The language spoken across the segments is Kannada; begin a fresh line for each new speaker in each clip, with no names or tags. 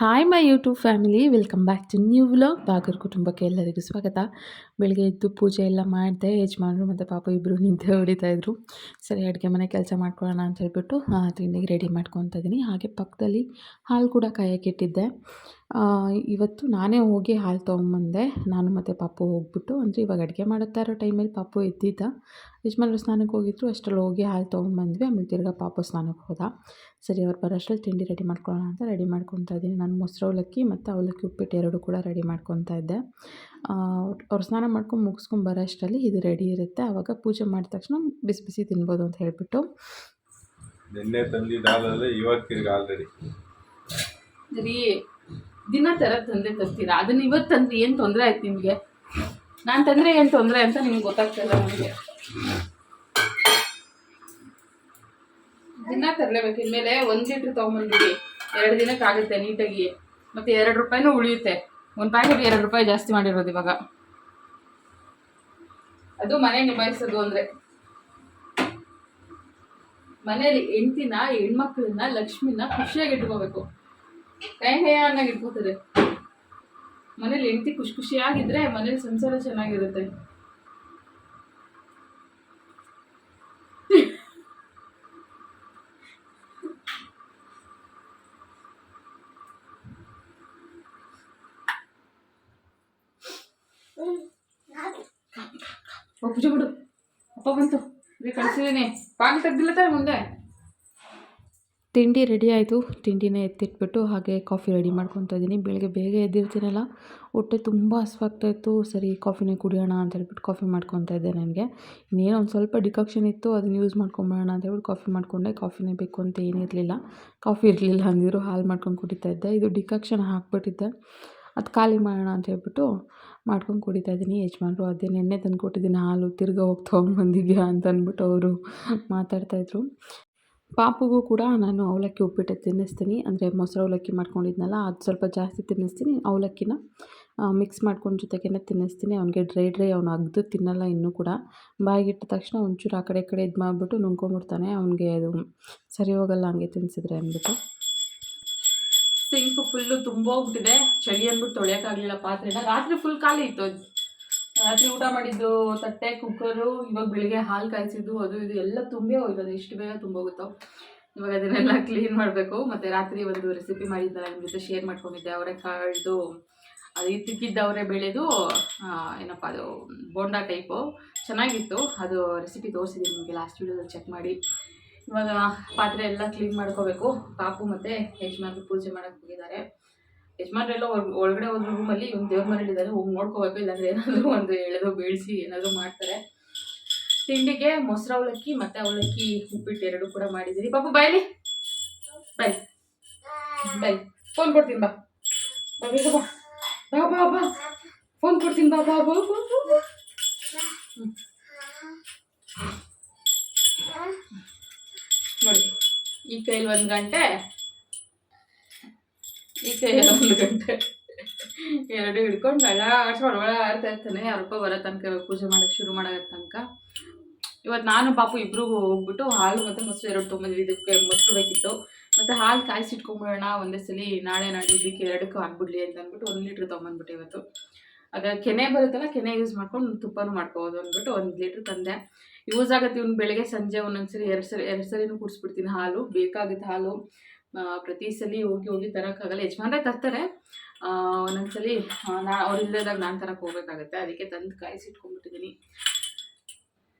Hi my YouTube family welcome back to new vlog ಬಾಗರ್ ಕುಟುಂಬಕ್ಕೆ ಎಲ್ಲರಿಗೂ ಸ್ವಾಗತ ಬೆಳಗ್ಗೆ ಎದ್ದು ಪೂಜೆ ಎಲ್ಲ ಮಾಡಿದೆ, ಯಜಮಾನರು ಮತ್ತು ಪಾಪ ಇಬ್ಬರು ನಿದ್ದೆ ಹೊಡಿತಾ ಇದ್ರು. ಸರಿ, ಅಡುಗೆ ಮನೆ ಕೆಲಸ ಮಾಡ್ಕೊಳ್ಳೋಣ ಅಂತ ಹೇಳ್ಬಿಟ್ಟು ತಿಂಡಿಗೆ ರೆಡಿ ಮಾಡ್ಕೊತಾ ಇದ್ದೀನಿ. ಹಾಗೆ ಪಕ್ಕದಲ್ಲಿ ಹಾಲು ಕೂಡ ಕಾಯಕ್ಕಿಟ್ಟಿದ್ದೆ ಇವತ್ತು ನಾನೇ ಹೋಗಿ ಹಾಲು ತೊಗೊಂಬಂದೆ. ನಾನು ಮತ್ತು ಪಾಪು ಹೋಗ್ಬಿಟ್ಟು, ಅಂದರೆ ಇವಾಗ ಅಡುಗೆ ಮಾಡುತ್ತಾ ಇರೋ ಟೈಮಲ್ಲಿ ಪಾಪು ಎದ್ದಿದ್ದ. ಯಜಮಾನ್ರು ಸ್ನಾನಕ್ಕೆ ಹೋಗಿದ್ರು ಅಷ್ಟರಲ್ಲಿ ಹೋಗಿ ಹಾಲು ತೊಗೊಂಬಂದ್ವಿ ಆಮೇಲೆ ತಿರ್ಗಾ ಪಾಪ ಸ್ನಾನಕ್ಕೆ ಹೋದ. ಸರಿ ಅವ್ರು ಬರೋಷ್ಟ್ರಲ್ಲಿ ತಿಂಡಿ ರೆಡಿ ಮಾಡ್ಕೊಳ್ಳೋಣ ಅಂತ ರೆಡಿ ಮಾಡ್ಕೊತಾ ಇದ್ದೀನಿ. ನಾನು ಮೊಸರು ಅವಲಕ್ಕಿ ಮತ್ತು ಅವಲಕ್ಕಿ ಉಪ್ಪಿಟ್ಟು ಎರಡು ಕೂಡ ರೆಡಿ ಮಾಡ್ಕೊತಾ ಇದ್ದೆ. ಆ, ಅವ್ರು ಸ್ನಾನ ಮಾಡ್ಕೊಂಡು ಮುಗಿಸ್ಕೊಂಡು ಬರೋ ಅಷ್ಟರಲ್ಲಿ ಇದು ರೆಡಿ ಇರುತ್ತೆ. ಆವಾಗ ಪೂಜೆ ಮಾಡಿದ ತಕ್ಷಣ ಬಿಸಿ ಬಿಸಿ ತಿನ್ಬೋದು ಅಂತ ಹೇಳಿಬಿಟ್ಟು.
ನಿನ್ನೆ ತಂದಿ ಹಾಲಲ್ಲೇ ಇವಾಗ ತಿರ್ಗಿ ಆಲ್ರೆಡಿ.
ರೀ ದಿನ ಥರ ತಂದೆ ತರ್ತೀರಾ? ಅದನ್ನ ಇವತ್ತು ತಂದ್ರೆ ಏನು ತೊಂದರೆ ಆಯ್ತು ನಿಮಗೆ? ನಾನು ತಂದರೆ ಏನು ತೊಂದರೆ ಅಂತ ನಿಮ್ಗೆ ಗೊತ್ತಾಗ್ತಿಲ್ಲ ನನಗೆ ದಿನ ತರಲೇಬೇಕು. ಇನ್ಮೇಲೆ ಒಂದು ಲೀಟ್ರ್ ತೊಗೊಂಬಂದಿರಿ ಎರಡು ದಿನಕ್ಕೆ ಆಗುತ್ತೆ ನೀಟಾಗಿ. ಮತ್ತು ಎರಡು ರೂಪಾಯಿನೂ ಉಳಿಯುತ್ತೆ. ಒಂದು ಪ್ಯಾಕೆಟ್ ಎರಡು ರೂಪಾಯಿ ಜಾಸ್ತಿ ಮಾಡಿರೋದು ಇವಾಗ. ಅದು ಮನೆ ನಿಭಾಯಿಸೋದು ಅಂದರೆ. ಮನೇಲಿ ಹೆಂಡ್ತಿನ, ಹೆಣ್ಮಕ್ಳನ್ನ, ಲಕ್ಷ್ಮಿನ ಖುಷಿಯಾಗಿ ಇಟ್ಕೋಬೇಕು. ಕೈ ಅನ್ನಾಗಿ ಇಟ್ಕೋತಾರೆ. ಮನೇಲಿ ಹೆಂಡತಿ ಖುಷಿ ಖುಷಿಯಾಗಿದ್ರೆ ಮನೇಲಿ ಸಂಸಾರ ಚೆನ್ನಾಗಿರುತ್ತೆ ಹೋಗ್ ಪೂಜೆ ಬಿಡು ಅಪ್ಪ ಬಂತು ರೀ ಪಾಲ್ ತೆಗ್ದಿಲ್ಲ ತಾನೆ ಮುಂದೆ?
ತಿಂಡಿ ರೆಡಿ ಆಯಿತು. ತಿಂಡಿನ ಎತ್ತಿಟ್ಬಿಟ್ಟು ಹಾಗೆ ಕಾಫಿ ರೆಡಿ ಮಾಡ್ಕೊತಾ ಇದ್ದೀನಿ. ಬೆಳಗ್ಗೆ ಬೇಗ ಎದ್ದಿರ್ತೀನಲ್ಲ, ಹೊಟ್ಟೆ ತುಂಬ ಹಸ್ವಾಗ್ತಾ ಇತ್ತು. ಸರಿ ಕಾಫಿನೇ ಕುಡಿಯೋಣ ಅಂತ ಹೇಳ್ಬಿಟ್ಟು ಕಾಫಿ ಮಾಡ್ಕೊತಾ ಇದ್ದೆ ನನಗೆ. ಇನ್ನೇನೋ ಒಂದು ಸ್ವಲ್ಪ ಡಿಕಾಕ್ಷನ್ ಇತ್ತು, ಅದನ್ನ ಯೂಸ್ ಮಾಡ್ಕೊಂಬಿಡೋಣ ಅಂತ ಹೇಳ್ಬಿಟ್ಟು ಕಾಫಿ ಮಾಡಿಕೊಂಡೆ. ಕಾಫಿನೇ ಬೇಕು ಅಂತ ಏನಿರಲಿಲ್ಲ ಕಾಫಿ ಇರಲಿಲ್ಲ ಅಂದಿದ್ರು, ಹಾಲು ಮಾಡ್ಕೊಂಡು ಕುಡಿತಾ ಇದ್ದೆ. ಇದು ಡಿಕಾಕ್ಷನ್ ಹಾಕ್ಬಿಟ್ಟಿದ್ದೆ. ಅದು ಖಾಲಿ ಮಾಡೋಣ ಅಂತ ಹೇಳ್ಬಿಟ್ಟು ಮಾಡ್ಕೊಂಡು ಕುಡಿತಾ ಇದ್ದೀನಿ. ಯಜಮಾನ್ರು ಅದೇ ನೆನ್ನೆ ತಂದು ಕೊಟ್ಟಿದ್ದೀನಿ ಹಾಲು ತಿರ್ಗಾ ಹೋಗಿ ತೊಗೊಂಬಂದಿದ್ಯಾ ಅಂತ ಅಂದ್ಬಿಟ್ಟು ಅವರು ಮಾತಾಡ್ತಾಯಿದ್ರು ಪಾಪುಗೂ ಕೂಡ ನಾನು ಅವಲಕ್ಕಿ ಉಪ್ಪಿಟ್ಟು ತಿನ್ನಿಸ್ತೀನಿ. ಅಂದರೆ ಮೊಸರು ಅವಲಕ್ಕಿ ಮಾಡ್ಕೊಂಡಿದ್ನಲ್ಲ, ಅದು ಸ್ವಲ್ಪ ಜಾಸ್ತಿ ತಿನ್ನಿಸ್ತೀನಿ. ಅವಲಕ್ಕಿನ ಮಿಕ್ಸ್ ಮಾಡ್ಕೊಂಡು ಜೊತೆಗೇ ತಿನ್ನಿಸ್ತೀನಿ. ಅವ್ನಿಗೆ ಡ್ರೈ ಡ್ರೈ ಅವ್ನು ಅಗ್ದು ತಿನ್ನಲ್ಲ ಇನ್ನೂ ಕೂಡ. ಬಾಯಿಗಿಟ್ಟ ತಕ್ಷಣ ಒಂಚೂರು ಆ ಕಡೆ ಈ ಕಡೆ ಇದು ಮಾಡಿಬಿಟ್ಟು ನುಂಗ್ಕೊಂಬಿಡ್ತಾನೆ ಅವನಿಗೆ ಅದು ಸರಿ ಹೋಗಲ್ಲ ಹಂಗೆ ತಿನ್ನಿಸಿದ್ರೆ ಅಂದ್ಬಿಟ್ಟು.
ಸಿಂಕ್ ಫುಲ್ಲು ತುಂಬೋಗ್ಬಿಟ್ಟಿದೆ ಚಳಿ ಅಂದ್ಬಿಟ್ಟು ತೊಳೆಯೋಕ್ಕಾಗಲಿಲ್ಲ ಪಾತ್ರೆನ. ರಾತ್ರಿ ಫುಲ್ ಖಾಲಿ ಇತ್ತು. ರಾತ್ರಿ ಊಟ ಮಾಡಿದ್ದು ತಟ್ಟೆ ಕುಕ್ಕರು ಇವಾಗ ಬೆಳಿಗ್ಗೆ ಹಾಲು ಕಾಯಿಸಿದ್ದು, ಅದು ಇದು ಎಲ್ಲ ತುಂಬೇ ಅದು ಇಷ್ಟು ಬೇಗ ತುಂಬೋಗುತ್ತೋ ಇವಾಗ ಅದನ್ನೆಲ್ಲ ಕ್ಲೀನ್ ಮಾಡಬೇಕು. ಮತ್ತು ರಾತ್ರಿ ಒಂದು ರೆಸಿಪಿ ಮಾಡಿದ್ದಲ್ಲ ನಿಮ್ಮ ಜೊತೆ ಶೇರ್ ಮಾಡ್ಕೊಂಡಿದ್ದೆ. ಅವರೇ ಕಾಳ್ದು, ಅದು ಇದ್ದಕ್ಕಿದ್ದ ಅವರೇ ಬೆಳೆದು ಏನಪ್ಪ ಅದು, ಬೋಂಡಾ ಟೈಪು ಚೆನ್ನಾಗಿತ್ತು. ಅದು ರೆಸಿಪಿ ತೋರಿಸಿದ್ದೀನಿ ನಿಮಗೆ. ಲಾಸ್ಟ್ ವೀಡಿಯೋದಲ್ಲಿ ಚೆಕ್ ಮಾಡಿ. ಇವಾಗ ಪಾತ್ರೆ ಎಲ್ಲ ಕ್ಲೀನ್ ಮಾಡ್ಕೋಬೇಕು. ಪಾಪು ಮತ್ತು ಯಜಮಾನ್ರು ಪೂಜೆ ಮಾಡಕ್ ಹೋಗಿದ್ದಾರೆ. ಯಜಮಾನ್ರೆಲ್ಲ ಒಳಗಡೆ ಹೋದ್ರು ರೂಮಲ್ಲಿ ಒಂದು ದೇವ್ರ ಮನೇಲಿ ಇದ್ದಾರೆ ಹೋಗಿ ನೋಡ್ಕೋಬೇಕು, ಇಲ್ಲಾಂದ್ರೆ ಏನಾದರೂ ಒಂದು ಎಳೆದು ಬೀಳಿಸಿ ಏನಾದರೂ ಮಾಡ್ತಾರೆ. ತಿಂಡಿಗೆ ಮೊಸರು, ಅವಲಕ್ಕಿ, ಮತ್ತು ಅವಲಕ್ಕಿ, ಉಪ್ಪಿಟ್ಟು ಎರಡು ಕೂಡ ಮಾಡಿದ್ದೀರಿ. ಪಾಪು ಬಾಯ್ಲಿ ಬಾಯ್. ಬಾಯ್. ಫೋನ್ ಕೊಡ್ತೀನಿ ಬಾ. ಬಾ. ಬಾ ಬಾ ಬಾ. ಫೋನ್ ಕೊಡ್ತೀನಿ ಬಾ ಬಾ ಬಾ ಬಾ. ಹ್ಮ್. ನೋಡಿ. ಈ ಕೈಲಿ ಒಂದು ಗಂಟೆ, ಈ ಕೈಯಲ್ಲಿ ಒಂದು ಗಂಟೆ. ಎರಡು ಹಿಡ್ಕೊಂಡು ಬೇಡ ಅಷ್ಟು ಒಳ ಆಡ್ತಾ ಇರ್ತಾನೆ. ಅಲ್ಪ ಬರೋ ತನಕ ಪೂಜೆ ಮಾಡೋಕೆ ಶುರು ಮಾಡೋ ತನಕ. ಇವತ್ತು ನಾನು ಪಾಪು ಇಬ್ರು ಹೋಗ್ಬಿಟ್ಟು ಹಾಲು ಮತ್ತು ಮೊಸರು ಎರಡು ತೊಗೊಂಬಂದ್ವಿ ಇದಕ್ಕೆ ಮೊಸರು ಬೇಕಿತ್ತು. ಮತ್ತು ಹಾಲು ಕಾಯಿಸಿಟ್ಕೊಂಬಿಡೋಣ ಒಂದೇ ಸಲ, ನಾಳೆ ನಾಳೆ ಇದಕ್ಕೆ ಎರಡಕ್ಕೂ ಹಾಕ್ಬಿಡ್ಲಿ ಅಂತ ಅಂದ್ಬಿಟ್ಟು ಒಂದು ಲೀಟ್ರ್ ತೊಗೊಂಬಂದ್ಬಿಟ್ಟೆ ಇವತ್ತು. ಆಗ ಕೆನೆ ಬರುತ್ತಲ್ಲ, ಕೆನೆ ಯೂಸ್ ಮಾಡ್ಕೊಂಡು ತುಪ್ಪನೂ ಮಾಡ್ಕೋಬೋದು ಅಂದ್ಬಿಟ್ಟು ಒಂದು ಲೀಟ್ರ್ ತಂದೆ. ಯೂಸ್ ಆಗುತ್ತೆ ಇವ್ನು ಬೆಳಗ್ಗೆ ಸಂಜೆ ಒಂದೊಂದ್ಸರಿ ಎರಡು ಸರಿ ಎರಡು ಸರಿನೂ ಕುಡಿಸ್ಬಿಡ್ತೀನಿ ಹಾಲು ಬೇಕಾಗುತ್ತೆ ಹಾಲು ಪ್ರತಿ ಸಲ ಹೋಗಿ ಹೋಗಿ ತರೋಕ್ಕಾಗಲ್ಲ ಯಜಮಾನ್ರೆ ತರ್ತಾರೆ. ಆ, ಒಂದೊಂದ್ಸಲಿ ಆ, ನಾ ಅವ್ರು ಇಲ್ಲದಾಗ ನಾನು ತರಕ್ಕೆ ಹೋಗ್ಬೇಕಾಗತ್ತೆ. ಅದಕ್ಕೆ ತಂದು ಕಾಯಿಸಿಟ್ಕೊಂಡ್ಬಿಟ್ಟಿದ್ದೀನಿ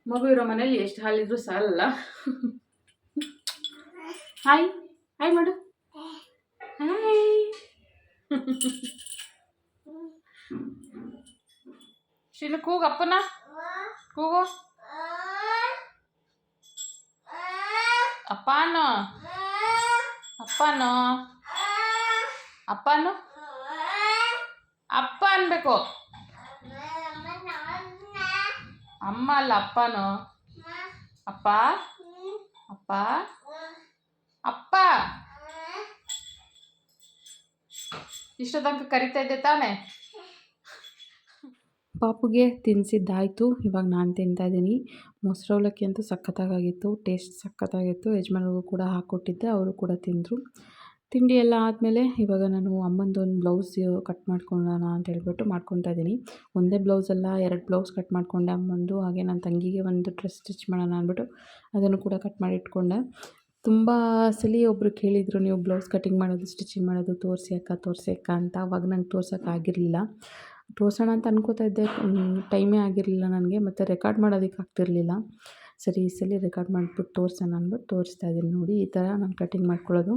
ಮಗು ಇರೋ ಮನೇಲಿ ಎಷ್ಟು ಹಾಲಿದ್ರು ಸಾಲಲ್ಲ. ಹಾಯ್ ಹಾಯ್ ಮಾಡು. ಹಾಯ್ ಶಿಲು ಕೂಗಪ್ಪನ ಅಪ್ಪನ. ಕೂಗು ಅಪ್ಪನೋ? ಅಪ್ಪನು? ಅಪ್ಪನು? ಅಪ್ಪ ಅನ್ಬೇಕು. ಅಮ್ಮ ಅಲ್ಲ, ಅಪ್ಪನು? ಅಪ್ಪ? ಅಪ್ಪ? ಅಪ್ಪ? ಇಷ್ಟೊತ್ತಂಕ ತನಕ ಕರಿತಾ ಇದ್ದೆ ತಾನೆ?
ಪಾಪುಗೆ ತಿನ್ಸಿದ್ದಾಯ್ತು, ಇವಾಗ ನಾನು ತಿಂತಾಯಿದ್ದೀನಿ ಮೊಸರು ಅವಲಕ್ಕಿ ಅಂತೂ ಸಖತ್ತಾಗಿತ್ತು ಟೇಸ್ಟ್ ಸಖತ್ತಾಗಿತ್ತು. ಯಜಮಾನ್ರಿಗೂ ಕೂಡ ಹಾಕ್ಕೊಟ್ಟಿದ್ದೆ ಅವರು ಕೂಡ ತಿಂದರು.
ತಿಂಡಿ ಎಲ್ಲ ಆದಮೇಲೆ ಇವಾಗ ನಾನು ಅಮ್ಮಂದು ಒಂದು ಬ್ಲೌಸ್ ಕಟ್ ಮಾಡ್ಕೊಳ್ಳೋಣ ಅಂತ ಹೇಳ್ಬಿಟ್ಟು ಮಾಡ್ಕೊತಾ ಇದ್ದೀನಿ. ಒಂದೇ ಬ್ಲೌಸ್ ಅಲ್ಲ, ಎರಡು ಬ್ಲೌಸ್ ಕಟ್ ಮಾಡಿಕೊಂಡೆ ಅಮ್ಮಂದು, ಹಾಗೆ ನನ್ನ ತಂಗಿಗೆ ಒಂದು ಡ್ರೆಸ್ ಸ್ಟಿಚ್ ಮಾಡೋಣ ಅಂದ್ಬಿಟ್ಟು ಅದನ್ನು ಕೂಡ ಕಟ್ ಮಾಡಿ ಇಟ್ಕೊಂಡೆ. ತುಂಬ ಸಲ ಒಬ್ಬರು ಕೇಳಿದರು, ನೀವು ಬ್ಲೌಸ್ ಕಟಿಂಗ್ ಮಾಡೋದು, ಸ್ಟಿಚಿಂಗ್ ಮಾಡೋದು ತೋರಿಸಿ ಅಕ್ಕ ತೋರಿಸಿ ಅಕ್ಕ ಅಂತ. ಅವಾಗ ನಂಗೆ ತೋರ್ಸೋಕ್ಕಾಗಿರಲಿಲ್ಲ. ತೋರಿಸೋಣ ಅಂತ ಅನ್ಕೋತಾ ಇದ್ದೆ. ಟೈಮೇ ಆಗಿರಲಿಲ್ಲ ನನಗೆ, ಮತ್ತು ರೆಕಾರ್ಡ್ ಮಾಡೋದಕ್ಕೆ ಆಗ್ತಿರಲಿಲ್ಲ. ಸರಿ, ಈ ಸಲ ರೆಕಾರ್ಡ್ ಮಾಡಿಬಿಟ್ಟು ತೋರಿಸೋಣ ಅಂದ್ಬಿಟ್ಟು ತೋರಿಸ್ತಾ ಇದ್ದೀನಿ ನೋಡಿ, ಈ ಥರ ನಾನು ಕಟಿಂಗ್ ಮಾಡ್ಕೊಳ್ಳೋದು.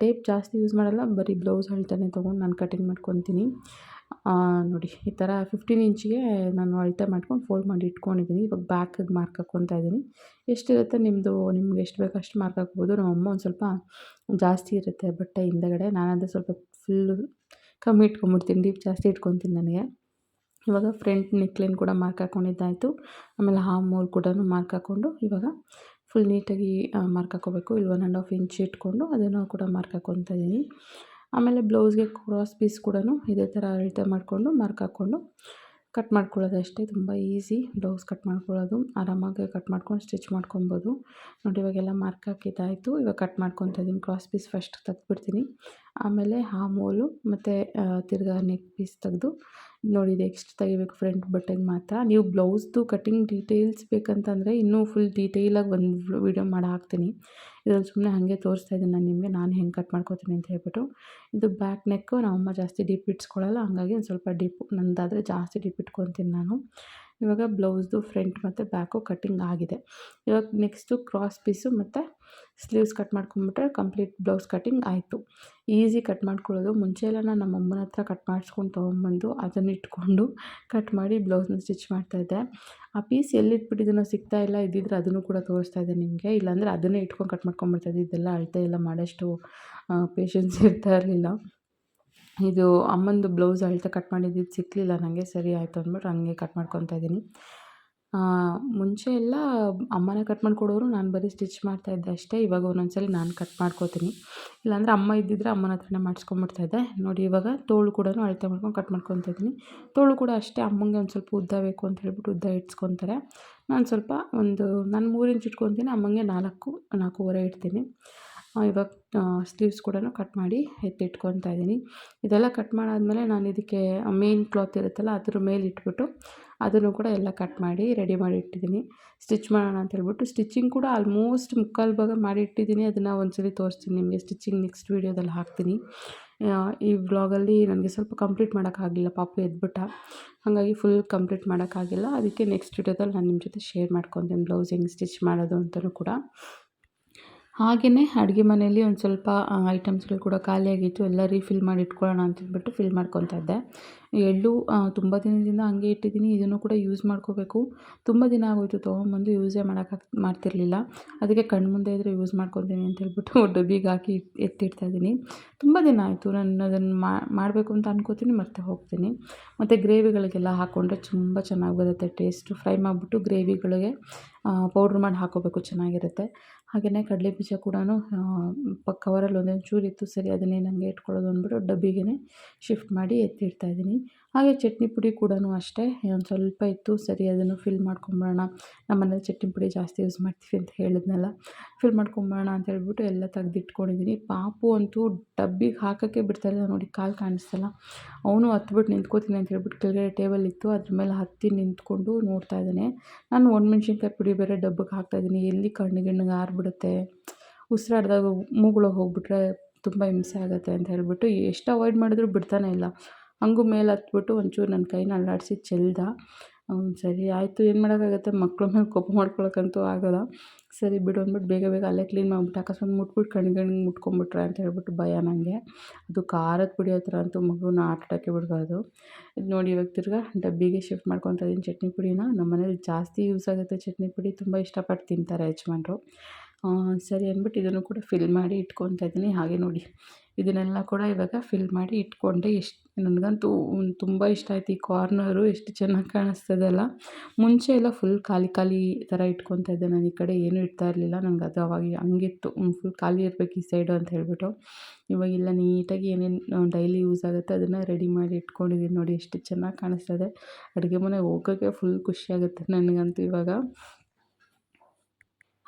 ಟೇಪ್ ಜಾಸ್ತಿ ಯೂಸ್ ಮಾಡಲ್ಲ, ಬರೀ ಬ್ಲೌಸ್ ಅಳ್ತಾನೆ ತೊಗೊಂಡು ನಾನು ಕಟಿಂಗ್ ಮಾಡ್ಕೊತೀನಿ. ನೋಡಿ, ಈ ಥರ ಫಿಫ್ಟೀನ್ ಇಂಚಿಗೆ ನಾನು ಅಳತೆ ಮಾಡ್ಕೊಂಡು ಫೋಲ್ಡ್ ಮಾಡಿ ಇಟ್ಕೊಂಡಿದ್ದೀನಿ. ಇವಾಗ ಬ್ಯಾಕಿಗೆ ಮಾರ್ಕ್ ಹಾಕ್ಕೊತಾ ಇದ್ದೀನಿ. ಎಷ್ಟಿರುತ್ತೆ ನಿಮ್ಮದು ನಿಮ್ಗೆ ಎಷ್ಟು ಬೇಕು ಅಷ್ಟು ಮಾರ್ಕ್ ಹಾಕ್ಬೋದು. ನಮ್ಮ ಅಮ್ಮ ಒಂದು ಸ್ವಲ್ಪ ಜಾಸ್ತಿ ಇರುತ್ತೆ ಬಟ್ಟೆ ಹಿಂದಗಡೆ. ನಾನಂದರೆ ಸ್ವಲ್ಪ ಫುಲ್ಲು ಕಮ್ಮಿ ಇಟ್ಕೊಂಬಿಡ್ತೀನಿ, ಡೀಪ್ ಜಾಸ್ತಿ ಇಟ್ಕೊತೀನಿ ನನಗೆ. ಇವಾಗ ಫ್ರಂಟ್ ನೆಕ್ಲೈನ್ ಕೂಡ ಮಾರ್ಕ್ ಹಾಕ್ಕೊಂಡಿದ್ದಾಯಿತು ಆಮೇಲೆ ಹಾಮ್ ಹೋಲ್ ಕೂಡ ಮಾರ್ಕ್ ಹಾಕ್ಕೊಂಡು ಇವಾಗ ಫುಲ್ ನೀಟಾಗಿ ಮಾರ್ಕ್ ಹಾಕ್ಕೋಬೇಕು ಇಲ್ಲಿ ಒನ್ ಆ್ಯಂಡ್ ಹಾಫ್ ಇಂಚ್ ಇಟ್ಕೊಂಡು ಅದನ್ನು ಕೂಡ ಮಾರ್ಕ್ ಹಾಕ್ಕೊತಾ ಇದ್ದೀನಿ ಆಮೇಲೆ ಬ್ಲೌಸ್ಗೆ ಕ್ರಾಸ್ ಪೀಸ್ ಕೂಡ ಇದೇ ಥರ ಅಳತೆ ಮಾಡಿಕೊಂಡು ಮಾರ್ಕ್ ಹಾಕ್ಕೊಂಡು ಕಟ್ ಮಾಡ್ಕೊಳ್ಳೋದು ಅಷ್ಟೇ. ತುಂಬ ಈಸಿ ಬ್ಲೌಸ್ ಕಟ್ ಮಾಡ್ಕೊಳ್ಳೋದು. ಆರಾಮಾಗಿ ಕಟ್ ಮಾಡ್ಕೊಂಡು ಸ್ಟಿಚ್ ಮಾಡ್ಕೊಬೋದು. ನೋಡಿ ಇವಾಗೆಲ್ಲ ಮಾರ್ಕ್ ಹಾಕಿದ್ದಾಯಿತು. ಇವಾಗ ಕಟ್ ಮಾಡ್ಕೊತಾ ಇದ್ದೀನಿ ಕ್ರಾಸ್ ಪೀಸ್ ಫಸ್ಟ್ ತೆಗ್ದುಬಿಡ್ತೀನಿ. ಆಮೇಲೆ ಆ ಮತ್ತು ತಿರ್ಗಾ ನೆಕ್ ಪೀಸ್ ತೆಗೆದು, ನೋಡಿ ಇದು ಎಕ್ಸ್ಟ್ ತೆಗಿಬೇಕು ಫ್ರಂಟ್ ಬಟ್ಟೆಗೆ ಮಾತ್ರ. ನೀವು ಬ್ಲೌಸ್ದು ಕಟಿಂಗ್ ಡೀಟೇಲ್ಸ್ ಬೇಕಂತಂದರೆ ಇನ್ನೂ ಫುಲ್ ಡೀಟೇಲಾಗಿ ಒಂದು ವೀಡಿಯೋ ಮಾಡಿ ಹಾಕ್ತೀನಿ. ಇದ್ರಲ್ಲಿ ಸುಮ್ಮನೆ ಹಾಗೆ ತೋರಿಸ್ತಾ ಇದ್ದೀನಿ ನಾನು ನಿಮಗೆ, ನಾನು ಹೆಂಗೆ ಕಟ್ ಮಾಡ್ಕೋತೀನಿ ಅಂತ ಹೇಳ್ಬಿಟ್ಟು. ಇದು ಬ್ಯಾಕ್ ನೆಕ್ಕು ನಮ್ಮಮ್ಮ ಜಾಸ್ತಿ ಡೀಪ್ ಇಟ್ಸ್ಕೊಳ್ಳಲ್ಲ ಹಾಗಾಗಿ ಒಂದು ಸ್ವಲ್ಪ ಡೀಪ್ ನನ್ನದಾದರೆ ಜಾಸ್ತಿ ಡೀಪ್ ಇಟ್ಕೊತೀನಿ ನಾನು. ಇವಾಗ ಬ್ಲೌಸ್ದು ಫ್ರಂಟ್ ಮತ್ತು ಬ್ಯಾಕು ಕಟ್ಟಿಂಗ್ ಆಗಿದೆ. ಇವಾಗ ನೆಕ್ಸ್ಟು ಕ್ರಾಸ್ ಪೀಸು ಮತ್ತು ಸ್ಲೀವ್ಸ್ ಕಟ್ ಮಾಡ್ಕೊಂಬಿಟ್ರೆ ಕಂಪ್ಲೀಟ್ ಬ್ಲೌಸ್ ಕಟ್ಟಿಂಗ್ ಆಯಿತು. ಈಸಿ ಕಟ್ ಮಾಡ್ಕೊಳ್ಳೋದು. ಮುಂಚೆ ಎಲ್ಲ ನಾನು ನಮ್ಮ ಅಮ್ಮನ ಹತ್ರ ಕಟ್ ಮಾಡಿಸ್ಕೊಂಡು ತೊಗೊಂಬಂದು ಅದನ್ನು ಇಟ್ಕೊಂಡು ಕಟ್ ಮಾಡಿ ಬ್ಲೌಸ್ನ ಸ್ಟಿಚ್ ಮಾಡ್ತಾಯಿದ್ದೆ ಆ ಪೀಸ್ ಎಲ್ಲಿಟ್ಬಿಟ್ಟಿದ್ದೀನೋ ಸಿಗ್ತಾ ಇಲ್ಲ, ಇದ್ದಿದ್ರೆ ಅದನ್ನು ಕೂಡ ತೋರಿಸ್ತಾ ಇದ್ದೆ ನಿಮಗೆ. ಇಲ್ಲಾಂದರೆ ಅದನ್ನೇ ಇಟ್ಕೊಂಡು ಕಟ್ ಮಾಡ್ಕೊಂಬಿಡ್ತಾಯಿದ್ದೆ ಇದೆಲ್ಲ ಅಳತೆ ಎಲ್ಲ ಮಾಡೋಷ್ಟು ಪೇಷನ್ಸ್ ಇರ್ತಾ ಇರಲಿಲ್ಲ. ಇದು ಅಮ್ಮಂದು ಬ್ಲೌಸ್ ಅಳತೆ ಕಟ್ ಮಾಡಿದ್ದು ಸಿಕ್ಕಲಿಲ್ಲ ನನಗೆ ಸರಿ ಆಯಿತು ಅಂದ್ಬಿಟ್ಟು ಹಂಗೆ ಕಟ್ ಮಾಡ್ಕೊತಾ ಇದ್ದೀನಿ. ಮುಂಚೆ ಎಲ್ಲ ಅಮ್ಮನೇ ಕಟ್ ಮಾಡಿಕೊಡೋರು ನಾನು ಬರೀ ಸ್ಟಿಚ್ ಮಾಡ್ತಾಯಿದ್ದೆ ಅಷ್ಟೇ. ಇವಾಗ ಒಂದೊಂದು ಸಲ ನಾನು ಕಟ್ ಮಾಡ್ಕೋತೀನಿ. ಇಲ್ಲಾಂದರೆ ಅಮ್ಮ ಇದ್ದಿದ್ದರೆ ಅಮ್ಮನ ಹತ್ರನೇ ಮಾಡಿಸ್ಕೊಂಬಿಡ್ತಾಯಿದ್ದೆ ನೋಡಿ, ಇವಾಗ ತೋಳು ಕೂಡ ಅಳತೆ ಮಾಡ್ಕೊಂಡು ಕಟ್ ಮಾಡ್ಕೊತಾ ಇದ್ದೀನಿ. ತೋಳು ಕೂಡ ಅಷ್ಟೇ, ಅಮ್ಮಂಗೆ ಒಂದು ಸ್ವಲ್ಪ ಉದ್ದ ಬೇಕು ಅಂತ ಹೇಳ್ಬಿಟ್ಟು ಉದ್ದ ಇಟ್ಸ್ಕೊತಾರೆ. ನಾನು ಸ್ವಲ್ಪ ಒಂದು, ನಾನು ಮೂರು ಇಂಚ್ ಇಟ್ಕೊತೀನಿ, ಅಮ್ಮಂಗೆ ನಾಲ್ಕು, ನಾಲ್ಕೂವರೆ ಇಡ್ತೀನಿ. ಇವಾಗ ಸ್ಲೀವ್ಸ್ ಕೂಡ ಕಟ್ ಮಾಡಿ ಎತ್ತಿಟ್ಕೊತಾ ಇದ್ದೀನಿ. ಇದೆಲ್ಲ ಕಟ್ ಮಾಡಾದಮೇಲೆ ನಾನು ಇದಕ್ಕೆ ಮೇನ್ ಕ್ಲಾತ್ ಇರುತ್ತಲ್ಲ, ಅದ್ರ ಮೇಲೆ ಇಟ್ಬಿಟ್ಟು ಅದನ್ನು ಕೂಡ ಎಲ್ಲ ಕಟ್ ಮಾಡಿ ರೆಡಿ ಮಾಡಿ ಇಟ್ಟಿದ್ದೀನಿ. ಸ್ಟಿಚ್ ಮಾಡೋಣ ಅಂತ ಹೇಳ್ಬಿಟ್ಟು ಸ್ಟಿಚಿಂಗ್ ಕೂಡ ಆಲ್ಮೋಸ್ಟ್ ಮುಕ್ಕಾಲು ಭಾಗ ಮಾಡಿ ಇಟ್ಟಿದ್ದೀನಿ. ಅದನ್ನು ಒಂದ್ಸಲಿ ತೋರಿಸ್ತೀನಿ ನಿಮಗೆ. ಸ್ಟಿಚಿಂಗ್ ನೆಕ್ಸ್ಟ್ ವೀಡಿಯೋದಲ್ಲಿ ಹಾಕ್ತೀನಿ. ಈ ವ್ಲಾಗಲ್ಲಿ ನನಗೆ ಸ್ವಲ್ಪ ಕಂಪ್ಲೀಟ್ ಮಾಡೋಕ್ಕಾಗಿಲ್ಲ ಪಾಪು ಎದ್ಬಿಟ್ಟ. ಹಾಗಾಗಿ ಫುಲ್ ಕಂಪ್ಲೀಟ್ ಮಾಡೋಕ್ಕಾಗಿಲ್ಲ ಅದಕ್ಕೆ ನೆಕ್ಸ್ಟ್ ವೀಡಿಯೋದಲ್ಲಿ ನಾನು ನಿಮ್ಮ ಜೊತೆ ಶೇರ್ ಮಾಡ್ಕೊತೀನಿ. ಬ್ಲೌಸ್ ಹೆಂಗೆ ಸ್ಟಿಚ್ ಮಾಡೋದು ಅಂತಲೂ ಕೂಡ. ಹಾಗೆಯೇ ಅಡುಗೆ ಮನೆಯಲ್ಲಿ ಒಂದು ಸ್ವಲ್ಪ ಐಟಮ್ಸ್ಗಳು ಕೂಡ ಖಾಲಿಯಾಗಿತ್ತು. ಎಲ್ಲ ರೀಫಿಲ್ ಮಾಡಿ ಇಟ್ಕೊಳ್ಳೋಣ ಅಂತ ಹೇಳ್ಬಿಟ್ಟು ಫಿಲ್ ಮಾಡ್ಕೊತಾ ಇದ್ದೆ. ಎಳ್ಳು ತುಂಬ ದಿನದಿಂದ ಹಂಗೆ ಇಟ್ಟಿದ್ದೀನಿ. ಇದನ್ನು ಕೂಡ ಯೂಸ್ ಮಾಡ್ಕೋಬೇಕು. ತುಂಬ ದಿನ ಆಗೋಯಿತು ತೊಗೊಂಬಂದು ಯೂಸೇ ಮಾಡೋಕೆ ಮಾಡ್ತಿರಲಿಲ್ಲ. ಅದಕ್ಕೆ ಕಣ್ಣು ಮುಂದೆ ಇದ್ದರೆ ಯೂಸ್ ಮಾಡ್ಕೊತೀನಿ ಅಂತ ಹೇಳ್ಬಿಟ್ಟು ಡಬ್ಬಿಗೆ ಹಾಕಿ ಎತ್ತಿಡ್ತಾ ಇದ್ದೀನಿ. ತುಂಬ ದಿನ ಆಯಿತು. ನಾನು ಅದನ್ನು ಮಾಡಬೇಕು ಅಂತ ಅನ್ಕೋತೀನಿ, ಮತ್ತೆ ಹೋಗ್ತೀನಿ. ಮತ್ತು ಗ್ರೇವಿಗಳಿಗೆಲ್ಲ ಹಾಕ್ಕೊಂಡ್ರೆ ತುಂಬ ಚೆನ್ನಾಗಿ ಬರುತ್ತೆ. ಟೇಸ್ಟು ಫ್ರೈ ಮಾಡಿಬಿಟ್ಟು ಗ್ರೇವಿಗಳಿಗೆ ಪೌಡ್ರ್ ಮಾಡಿ ಹಾಕೋಬೇಕು. ಚೆನ್ನಾಗಿರುತ್ತೆ. ಹಾಗೆಯೇ ಕಡಲೆ ಬೀಜ ಕೂಡ ಪ ಕವರಲ್ಲಿ ಒಂದೊಂದು ಚೂರು ಇತ್ತು, ಸರಿ ಅದನ್ನೇ ನನಗೆ ಇಟ್ಕೊಳ್ಳೋದು ಅಂದ್ಬಿಟ್ಟು ಡಬ್ಬಿಗೆ ಶಿಫ್ಟ್ ಮಾಡಿ ಎತ್ತಿಡ್ತಾ ಇದ್ದೀನಿ. ಹಾಗೆ ಚಟ್ನಿ ಪುಡಿ ಕೂಡ ಅಷ್ಟೇ, ಒಂದು ಸ್ವಲ್ಪ ಇತ್ತು, ಸರಿ ಅದನ್ನು ಫಿಲ್ ಮಾಡ್ಕೊಂಬಿಡೋಣ ನಮ್ಮ ಮನೇಲಿ ಚಟ್ನಿ ಪುಡಿ ಜಾಸ್ತಿ ಯೂಸ್ ಮಾಡ್ತೀವಿ ಅಂತ ಹೇಳಿದ್ನಲ್ಲ ಫಿಲ್ ಮಾಡ್ಕೊಂಬಿಡೋಣ ಅಂತ ಹೇಳ್ಬಿಟ್ಟು ಎಲ್ಲ ತೆಗೆದಿಟ್ಕೊಂಡಿದ್ದೀನಿ. ಪಾಪು ಅಂತೂ ಡಬ್ಬಿಗೆ ಹಾಕೋಕ್ಕೆ ಬಿಡ್ತಾಯಿಲ್ಲ ನೋಡಿ ಕಾಲು ಕಾಣಿಸ್ತಲ್ಲ, ಅವನು ಹತ್ಬಿಟ್ಟು ನಿಂತ್ಕೋತೀನಿ ಅಂತ ಹೇಳ್ಬಿಟ್ಟು ಕೆಳಗಡೆ ಟೇಬಲ್ ಇತ್ತು, ಅದ್ರ ಮೇಲೆ ಹತ್ತಿ ನಿಂತ್ಕೊಂಡು ನೋಡ್ತಾ ಇದ್ದಾನೆ. ನಾನು ಒಣಮೆಣ್ಸಿನ್ಕಾಯಿ ಪುಡಿ ಬೇರೆ ಡಬ್ಬಕ್ಕೆ ಹಾಕ್ತಾಯಿದ್ದೀನಿ ಎಲ್ಲಿ ಕಣ್ಣು ಗಿಣ್ಣಿಗೆ ಆರಿಬಿಡುತ್ತೆ ಉಸಿರಾಡ್ದಾಗ ಮೂಗಳು ಹೋಗಿಬಿಟ್ರೆ ತುಂಬ ಹಿಂಸೆ ಆಗುತ್ತೆ ಅಂತ ಹೇಳಿಬಿಟ್ಟು ಎಷ್ಟು ಅವಾಯ್ಡ್ ಮಾಡಿದ್ರು ಬಿಡ್ತಾನೆ ಇಲ್ಲ. ಹಂಗು ಮೇಲೆ ಹತ್ಬಿಟ್ಟು ಒಂಚೂರು ನನ್ನ ಕೈನ ಅಲ್ಲಾಡಿಸಿ ಚೆಲ್ದ. ಸರಿ ಆಯಿತು, ಏನು ಮಾಡೋಕ್ಕಾಗತ್ತೆ? ಮಕ್ಳ ಮೇಲೆ ಕೋಪ ಮಾಡ್ಕೊಳಕ್ಕಂತೂ ಆಗೋಲ್ಲ. ಸರಿ ಬಿಡು ಅಂದ್ಬಿಟ್ಟು ಬೇಗ ಬೇಗ ಅಲ್ಲೇ ಕ್ಲೀನ್ ಮಾಡ್ಬಿಟ್ಟು ಅಕಸ್ಮಾತ್ ಮುಟ್ಬಿಟ್ಟು ಕಣ್ಣಿಗೆ ಮುಟ್ಕೊಂಡ್ಬಿಟ್ರೆ ಅಂತ ಹೇಳ್ಬಿಟ್ಟು ಭಯ ನನಗೆ ಅದು ಖಾರದ ಪುಡಿ ಹತ್ರ ಅಂತೂ ಮಗುನ ಆಟಾಡೋಕ್ಕೆ ಬಿಡಬಾರ್ದು. ಇದು ನೋಡಿ ಇವಾಗ ತಿರ್ಗಾ ಡಬ್ಬಿಗೆ ಶಿಫ್ಟ್ ಮಾಡ್ಕೊತಾ ಇದ್ದೀನಿ ಚಟ್ನಿ ಪುಡಿನ. ನಮ್ಮ ಮನೇಲಿ ಜಾಸ್ತಿ ಯೂಸ್ ಆಗುತ್ತೆ ಚಟ್ನಿ ಪುಡಿ. ತುಂಬ ಇಷ್ಟಪಟ್ಟು ತಿಂತಾರೆ ಯಜಮಾನ್ರು. ಸರಿ ಅಂದ್ಬಿಟ್ಟು ಇದನ್ನು ಕೂಡ ಫಿಲ್ ಮಾಡಿ ಇಟ್ಕೊತಾ ಇದ್ದೀನಿ. ಹಾಗೆ ನೋಡಿ. ಇದನ್ನೆಲ್ಲ ಕೂಡ ಇವಾಗ ಫಿಲ್ ಮಾಡಿ ಇಟ್ಕೊಂಡೆ ಎಷ್ಟು, ನನಗಂತೂ ತುಂಬ ಇಷ್ಟ ಆಯ್ತು ಈ ಕಾರ್ನರು ಎಷ್ಟು ಚೆನ್ನಾಗಿ ಕಾಣಿಸ್ತದಲ್ಲ ಮುಂಚೆ ಎಲ್ಲ ಫುಲ್ ಖಾಲಿ ಖಾಲಿ ಥರ ಇಟ್ಕೊತಾ ಇದ್ದೆ ನಾನು. ಈ ಕಡೆ ಏನೂ ಇಡ್ತಾ ಇರಲಿಲ್ಲ. ನನಗೆ ಅದು ಅವಾಗ ಹಂಗಿತ್ತು. ಫುಲ್ ಖಾಲಿ ಇರಬೇಕು ಈ ಸೈಡು ಅಂತ ಹೇಳ್ಬಿಟ್ಟು. ಇವಾಗೆಲ್ಲ ನೀಟಾಗಿ ಏನೇನು ಡೈಲಿ ಯೂಸ್ ಆಗುತ್ತೆ ಅದನ್ನು ರೆಡಿ ಮಾಡಿ ಇಟ್ಕೊಂಡಿದ್ದೀನಿ ನೋಡಿ. ಎಷ್ಟು ಚೆನ್ನಾಗಿ ಕಾಣಿಸ್ತದೆ ಅಡುಗೆ ಮನೆಗೆ ಹೋಗೋಕ್ಕೆ ಫುಲ್ ಖುಷಿಯಾಗುತ್ತೆ ನನಗಂತೂ ಇವಾಗ.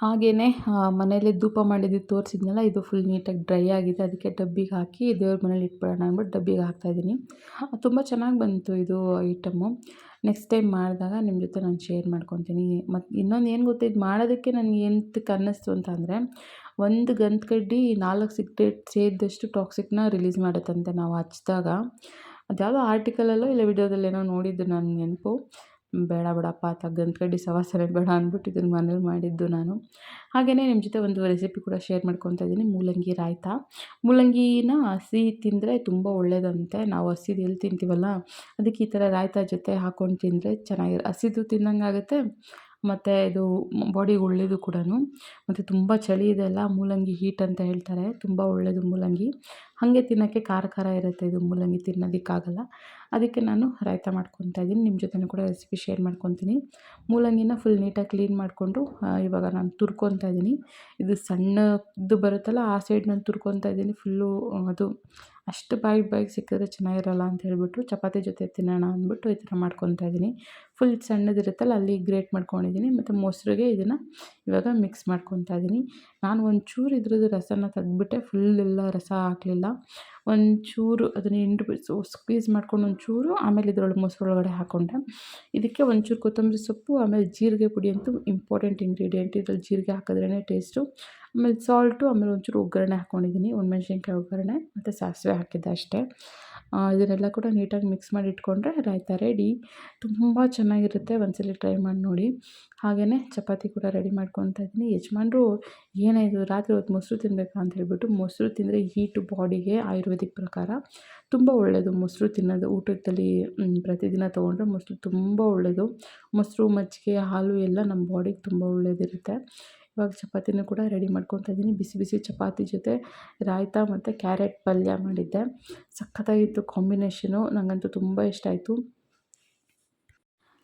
ಹಾಗೆಯೇ ಮನೇಲಿ ಧೂಪ ಮಾಡಿದ್ದು ತೋರಿಸಿದ್ನಲ್ಲ, ಇದು ಫುಲ್ ನೀಟಾಗಿ ಡ್ರೈ ಆಗಿದೆ, ಅದಕ್ಕೆ ಡಬ್ಬಿಗೆ ಹಾಕಿ ದೇವ್ರ ಮನೇಲಿ ಇಟ್ಬಿಡೋಣ ಅಂದ್ಬಿಟ್ಟು ಡಬ್ಬಿಗೆ ಹಾಕ್ತಾಯಿದ್ದೀನಿ ತುಂಬ ಚೆನ್ನಾಗಿ ಬಂತು ಇದು ಐಟಮ್ಮು ನೆಕ್ಸ್ಟ್ ಟೈಮ್ ಮಾಡಿದಾಗ ನಿಮ್ಮ ಜೊತೆ ನಾನು ಶೇರ್ ಮಾಡ್ಕೊತೀನಿ. ಮತ್ತು ಇನ್ನೊಂದು ಏನು ಗೊತ್ತಾ, ಇದು ಮಾಡೋದಕ್ಕೆ ನನಗೆ ಎಂತಕ್ಕೆ ಅನ್ನಿಸ್ತು ಅಂತ ಅಂದರೆ, ಒಂದು ಕಡ್ಡಿ ನಾಲ್ಕು ಸಿಗ್ರೇಟ್ ಸೇರಿದಷ್ಟು ಟಾಕ್ಸಿಕ್ನ ರಿಲೀಸ್ ಮಾಡುತ್ತಂತೆ ನಾವು ಹಚ್ಚಿದಾಗ. ಅದ್ಯಾವುದೋ ಆರ್ಟಿಕಲಲ್ಲೋ ಇಲ್ಲ ವಿಡಿಯೋದಲ್ಲೇನೋ ನೋಡಿದ್ದು ನನ್ನ ನೆನಪು. ಬೇಡ ಬಿಡಪ್ಪ ಕಡ್ಡಿ ಸವಾಸನೆ ಬೇಡ ಅಂದ್ಬಿಟ್ಟು ಇದನ್ನು ಮನೇಲಿ ಮಾಡಿದ್ದು ನಾನು. ಹಾಗೆಯೇ ನಿಮ್ಮ ಜೊತೆ ಒಂದು ರೆಸಿಪಿ ಕೂಡ ಶೇರ್ ಮಾಡ್ಕೊತಾ ಇದ್ದೀನಿ ಮೂಲಂಗಿ ರಾಯ್ತ. ಮೂಲಂಗಿನ ಹಸಿ ತಿಂದರೆ ತುಂಬ ಒಳ್ಳೆಯದಂತೆ ನಾವು ಹಸಿದು ಎಲ್ಲಿ ತಿಂತೀವಲ್ಲ, ಅದಕ್ಕೆ ಈ ಥರ ರಾಯ್ತ ಜೊತೆ ಹಾಕ್ಕೊಂಡು ತಿಂದರೆ ಚೆನ್ನಾಗಿ, ಹಸಿದು ತಿಂದಂಗೆ ಆಗುತ್ತೆ ಮತ್ತು ಇದು ಬಾಡಿಗೆ ಒಳ್ಳೆಯದು ಕೂಡ ಮತ್ತು ತುಂಬ ಚಳಿ ಇದೆಯಲ್ಲ ಮೂಲಂಗಿ ಹೀಟ್ ಅಂತ ಹೇಳ್ತಾರೆ. ತುಂಬ ಒಳ್ಳೆಯದು ಮೂಲಂಗಿ. ಹಾಗೆ ತಿನ್ನೋಕ್ಕೆ ಖಾರ ಖಾರ ಇರುತ್ತೆ ಇದು ಮೂಲಂಗಿ ತಿನ್ನೋದಕ್ಕಾಗಲ್ಲ. ಅದಕ್ಕೆ ನಾನು ರಾಯ್ತ ಮಾಡ್ಕೊತಾ ಇದ್ದೀನಿ. ನಿಮ್ಮ ಜೊತೆನೂ ಕೂಡ ರೆಸಿಪಿ ಶೇರ್ ಮಾಡ್ಕೊತೀನಿ. ಮೂಲಂಗಿನ ಫುಲ್ ನೀಟಾಗಿ ಕ್ಲೀನ್ ಮಾಡಿಕೊಂಡು ಇವಾಗ ನಾನು ತುರ್ಕೊತಾ ಇದ್ದೀನಿ. ಇದು ಸಣ್ಣದು ಬರುತ್ತಲ್ಲ, ಆ ಸೈಡ್ ನಾನು ತುರ್ಕೊತಾ ಇದ್ದೀನಿ. ಫುಲ್ಲು ಅದು ಅಷ್ಟು ಬಾಯಿ ಬಾಯಿಗೆ ಸಿಕ್ಕಿದ್ರೆ ಚೆನ್ನಾಗಿರಲ್ಲ ಅಂತ ಹೇಳ್ಬಿಟ್ಟು ಚಪಾತಿ ಜೊತೆ ತಿನ್ನೋಣ ಅಂದ್ಬಿಟ್ಟು ಈ ಥರ ಮಾಡ್ಕೊತಾ ಇದ್ದೀನಿ. ಫುಲ್ ಸಣ್ಣದಿರುತ್ತಲ್ಲ ಅಲ್ಲಿ ಗ್ರೇಟ್ ಮಾಡ್ಕೊಂಡಿದ್ದೀನಿ. ಮತ್ತು ಮೊಸರಿಗೆ ಇದನ್ನು ಇವಾಗ ಮಿಕ್ಸ್ ಮಾಡ್ಕೊತಾ ಇದ್ದೀನಿ. ನಾನು ಒಂಚೂರು ಇದ್ರದ್ದು ರಸನ ತೆಗೆದ್ಬಿಟ್ಟೆ. ಫುಲ್ ಎಲ್ಲ ರಸ ಹಾಕಲಿಲ್ಲ. ಒಂಚೂರು ಅದನ್ನು ಹಿಂಡ್ಬಿಟ್ಟು ಸ್ಕ್ವೀಸ್ ಮಾಡ್ಕೊಂಡು ಒಂಚೂರು ಆಮೇಲೆ ಇದರೊಳಗೆ ಮೊಸರೊಳಗಡೆ ಹಾಕ್ಕೊಂಡೆ ಇದಕ್ಕೆ ಒಂಚೂರು ಕೊತ್ತಂಬರಿ ಸೊಪ್ಪು, ಆಮೇಲೆ ಜೀರಿಗೆ ಪುಡಿ ಅಂತೂ ಇಂಪಾರ್ಟೆಂಟ್ ಇಂಗ್ರೀಡಿಯೆಂಟ್ ಇದ್ರಲ್ಲಿ ಜೀರಿಗೆ ಹಾಕಿದ್ರೇ ಟೇಸ್ಟು ಆಮೇಲೆ ಸಾಲ್ಟು, ಆಮೇಲೆ ಒಂಚೂರು ಒಗ್ಗರಣೆ ಹಾಕ್ಕೊಂಡಿದ್ದೀನಿ ಒಣಮೆಣ್ಸಿನ್ಕಾಯಿ ಒಗ್ಗರಣೆ ಮತ್ತು ಸಾಸಿವೆ ಹಾಕಿದ್ದೆ ಅಷ್ಟೇ. ಇದನ್ನೆಲ್ಲ ಕೂಡ ನೀಟಾಗಿ ಮಿಕ್ಸ್ ಮಾಡಿ ಇಟ್ಕೊಂಡ್ರೆ ರಾಯ್ತ ರೆಡಿ ತುಂಬ ಚೆನ್ನಾಗಿರುತ್ತೆ. ಒಂದ್ಸಲ ಟ್ರೈ ಮಾಡಿ ನೋಡಿ. ಹಾಗೆಯೇ ಚಪಾತಿ ಕೂಡ ರೆಡಿ ಮಾಡ್ಕೊತಾ ಇದ್ದೀನಿ. ಯಜಮಾನ್ರು ಏನಾಯಿತು ರಾತ್ರಿ ಹೊತ್ತು ಮೊಸರು ತಿನ್ನಬೇಕು ಅಂತ ಹೇಳ್ಬಿಟ್ಟು ಮೊಸರು ತಿಂದರೆ ಹೀಟ್ ಬಾಡಿಗೆ ಆಯುರ್ವೇದಿಕ್ ಪ್ರಕಾರ ತುಂಬ ಒಳ್ಳೆಯದು ಮೊಸರು ತಿನ್ನೋದು, ಊಟದಲ್ಲಿ ಪ್ರತಿದಿನ ತೊಗೊಂಡ್ರೆ ಮೊಸರು ತುಂಬ ಒಳ್ಳೆಯದು ಮೊಸರು, ಮಜ್ಜಿಗೆ, ಹಾಲು ಎಲ್ಲ ನಮ್ಮ ಬಾಡಿಗೆ ತುಂಬ ಒಳ್ಳೆಯದಿರುತ್ತೆ ಇವಾಗ ಚಪಾತಿನೂ ಕೂಡ ರೆಡಿ ಮಾಡ್ಕೊತಾ ಇದ್ದೀನಿ. ಬಿಸಿ ಬಿಸಿ ಚಪಾತಿ ಜೊತೆ ರಾಯ್ತ ಮತ್ತು ಕ್ಯಾರೆಟ್ ಪಲ್ಯ ಮಾಡಿದ್ದೆ. ಸಖತ್ತಾಗಿತ್ತು ಕಾಂಬಿನೇಷನು. ನನಗಂತೂ ತುಂಬ ಇಷ್ಟ ಆಯಿತು.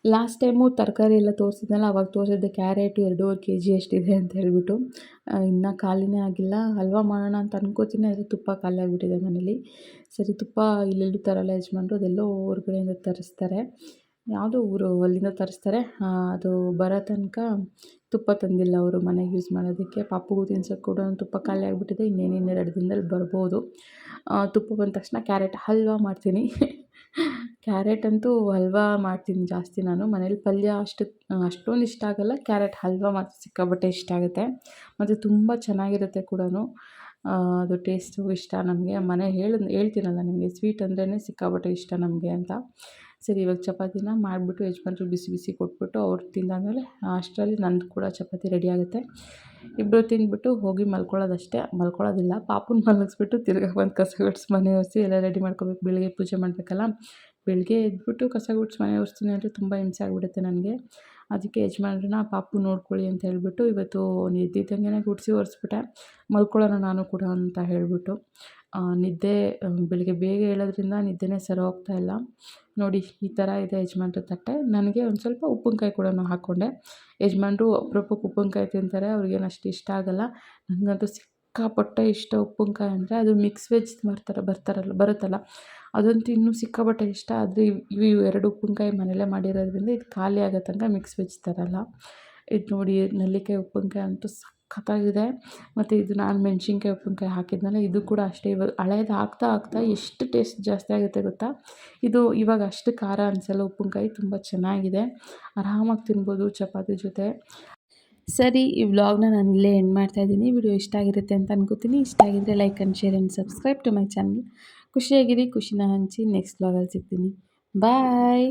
ಲಾಸ್ಟ್ ಟೈಮು ತರಕಾರಿ ಎಲ್ಲ ತೋರಿಸಿದ್ನಲ್ಲ, ಅವಾಗ ತೋರಿಸಿದ್ದೆ ಕ್ಯಾರೆಟು ಎರಡೂವರೆ ಕೆ ಜಿ ಎಷ್ಟಿದೆ ಅಂತ ಹೇಳ್ಬಿಟ್ಟು ಇನ್ನೂ ಖಾಲಿನೇ ಆಗಿಲ್ಲ. ಹಲ್ವಾ ಮಾಡೋಣ ಅಂತ ಅನ್ಕೋತೀನಿ ಆದರೆ ತುಪ್ಪ ಖಾಲಿ ಆಗಿಬಿಟ್ಟಿದೆ ಮನೇಲಿ. ಸರಿ, ತುಪ್ಪ ಇಲ್ಲೆಲ್ಲೂ ತರಲ್ಲ ಯಜಮಾನ್ರು, ಅದೆಲ್ಲೋ ಹೊರ್ಗಡೆಯಿಂದ ತರಿಸ್ತಾರೆ. ಯಾವುದೋ ಊರು ಅಲ್ಲಿಂದ ತರಿಸ್ತಾರೆ. ಅದು ಬರೋ ತನಕ ತುಪ್ಪ ತಂದಿಲ್ಲ ಅವರು ಮನೆಗೆ ಯೂಸ್ ಮಾಡೋದಕ್ಕೆ. ಪಾಪುಗೂ ತಿನ್ಸೋಕ್ಕೆ ಕೂಡ ತುಪ್ಪ ಖಾಲಿ ಆಗಿಬಿಟ್ಟಿದೆ. ಇನ್ನೇನು ಇನ್ನೆರಡು ದಿನದಲ್ಲಿ ಬರ್ಬೋದು. ತುಪ್ಪ ಬಂದ ತಕ್ಷಣ ಕ್ಯಾರೆಟ್ ಹಲ್ವಾ ಮಾಡ್ತೀನಿ. ಕ್ಯಾರೆಟ್ ಅಂತೂ ಹಲ್ವಾ ಮಾಡ್ತೀನಿ ಜಾಸ್ತಿ ನಾನು. ಮನೇಲಿ ಪಲ್ಯ ಅಷ್ಟು, ಅಷ್ಟೊಂದು ಇಷ್ಟ ಆಗೋಲ್ಲ. ಕ್ಯಾರೆಟ್ ಹಲ್ವಾ ಮಾತ್ರ ಸಿಕ್ಕಾಪಟ್ಟೆ ಇಷ್ಟ ಆಗುತ್ತೆ. ಮತ್ತು ತುಂಬ ಚೆನ್ನಾಗಿರುತ್ತೆ ಕೂಡ ಅದು ಟೇಸ್ಟು ಇಷ್ಟ ನಮಗೆ. ಮನೆ ಹೇಳಿ ಹೇಳ್ತೀನಲ್ಲ ನಿಮಗೆ. ಸ್ವೀಟ್ ಅಂದ್ರೇ ಸಿಕ್ಕಾಪಟ್ಟೆ ಇಷ್ಟ ನಮಗೆ ಅಂತ. ಸರಿ, ಇವಾಗ ಚಪಾತಿನ ಮಾಡಿಬಿಟ್ಟು ಯಜಮಾನ್ರು ಬಿಸಿ ಬಿಸಿ ಕೊಟ್ಬಿಟ್ಟು ಅವ್ರು ತಿಂದಾದಮೇಲೆ ಅಷ್ಟರಲ್ಲಿ ನಂದು ಕೂಡ ಚಪಾತಿ ರೆಡಿ ಆಗುತ್ತೆ. ಇಬ್ಬರು ತಿಂದ್ಬಿಟ್ಟು ಹೋಗಿ ಮಲ್ಕೊಳ್ಳೋದಷ್ಟೇ. ಮಲ್ಕೊಳ್ಳೋದಿಲ್ಲ, ಪಾಪುನ ಮಲಗಿಸ್ಬಿಟ್ಟು ತಿರ್ಗಾ ಬಂದು ಕಸ ಗುಡ್ಸಿ ಮನೆ ಒರೆಸಿ ಎಲ್ಲ ರೆಡಿ ಮಾಡ್ಕೋಬೇಕು. ಬೆಳಿಗ್ಗೆ ಪೂಜೆ ಮಾಡಬೇಕಲ್ಲ? ಬೆಳಿಗ್ಗೆ ಎದ್ಬಿಟ್ಟು ಕಸ ಗುಡ್ಸಿ ಮನೆ ಒರೆಸ್ತೀನಿ ಅಂದರೆ ತುಂಬ ಹಿಂಸೆ ಆಗಿಬಿಡುತ್ತೆ ನನಗೆ. ಅದಕ್ಕೆ ಯಜಮಾನ್ರನ್ನ ಪಾಪು ನೋಡ್ಕೊಳ್ಳಿ ಅಂತ ಹೇಳಿಬಿಟ್ಟು ಇವತ್ತು ನಿದ್ದಿದ್ದಂಗೆನೇ ಗುಡಿಸಿ ಒರೆಸ್ಬಿಟ್ಟೆ ಮಲ್ಕೊಳ್ಳೋಣ ನಾನು ಕೂಡ ಅಂತ ಹೇಳಿಬಿಟ್ಟು ನಿದ್ದೆ ಬೆಳಗ್ಗೆ ಬೇಗ ಹೇಳೋದ್ರಿಂದ ನಿದ್ದೆನೇ ಸರಿ ಹೋಗ್ತಾ ಇಲ್ಲ. ನೋಡಿ, ಈ ಥರ ಇದೆ ಯಜಮಾನ್ರ ತಟ್ಟೆ. ನನಗೆ ಒಂದು ಸ್ವಲ್ಪ ಉಪ್ಪಿನಕಾಯಿ ಕೂಡ ಹಾಕ್ಕೊಂಡೆ. ಯಜಮಾನ್ರು ಅಪರೂಪಕ್ಕೆ ಉಪ್ಪಿನಕಾಯಿ ತಿಂತಾರೆ, ಅವ್ರಿಗೇನು ಅಷ್ಟು ಇಷ್ಟ ಆಗೋಲ್ಲ. ನನಗಂತೂ ಸಿಕ್ಕಾಪಟ್ಟೆ ಇಷ್ಟ ಉಪ್ಪಿನಕಾಯಿ ಅಂದರೆ ಅದು ಮಿಕ್ಸ್ ವೆಜ್ ಮಾಡ್ತಾರೆ, ಬರ್ತಾರಲ್ಲ, ಬರುತ್ತಲ್ಲ. ಅದಂತೂ ಇನ್ನೂ ಸಿಕ್ಕಾಪಟ್ಟೆ ಇಷ್ಟ. ಆದರೆ ಇವು ಎರಡು ಉಪ್ಪಿನಕಾಯಿ ಮನೆಯಲ್ಲೇ ಮಾಡಿರೋದ್ರಿಂದ ಇದು ಖಾಲಿ ಆಗೋ ತನಕ ಮಿಕ್ಸ್ ವೆಜ್ ತರಲ್ಲ. ಇದು ನೋಡಿ ನೆಲ್ಲಿಕಾಯಿ ಉಪ್ಪಿನಕಾಯಿ ಅಂತೂ ಸಖತ್ತಾಗಿದೆ. ಮತ್ತು ಇದು ನಾನು ಮೆಣ್ಸಿನ್ಕಾಯಿ ಉಪ್ಪಿನ್ಕಾಯಿ ಹಾಕಿದ್ನಲ್ಲ, ಇದು ಕೂಡ ಅಷ್ಟೇ. ಇವಾಗ ಹಳೇದು ಹಾಕ್ತಾ ಹಾಕ್ತಾ ಎಷ್ಟು ಟೇಸ್ಟ್ ಜಾಸ್ತಿ ಆಗುತ್ತೆ ಗೊತ್ತಾ? ಇದು ಇವಾಗ ಅಷ್ಟು ಖಾರ ಅನಿಸಲ್ಲ ಉಪ್ಪಿನ್ಕಾಯಿ, ತುಂಬ ಚೆನ್ನಾಗಿದೆ. ಆರಾಮಾಗಿ ತಿನ್ಬೋದು ಚಪಾತಿ ಜೊತೆ. ಸರಿ, ಈ ವ್ಲಾಗ್ನ ನಾನು ಇಲ್ಲೇ ಎಂಡ್ ಮಾಡ್ತಾಯಿದ್ದೀನಿ ವಿಡಿಯೋ ಇಷ್ಟ ಆಗಿರುತ್ತೆ ಅಂತ ಅನ್ಕೋತೀನಿ. ಇಷ್ಟ ಆಗಿದ್ದರೆ like and share and subscribe to my channel ಖುಷಿಯಾಗಿರಿ, ಖುಷಿನ ಹಂಚಿ ನೆಕ್ಸ್ಟ್ ವ್ಲಾಗಲ್ಲಿ ಸಿಗ್ತೀನಿ. ಬಾಯ್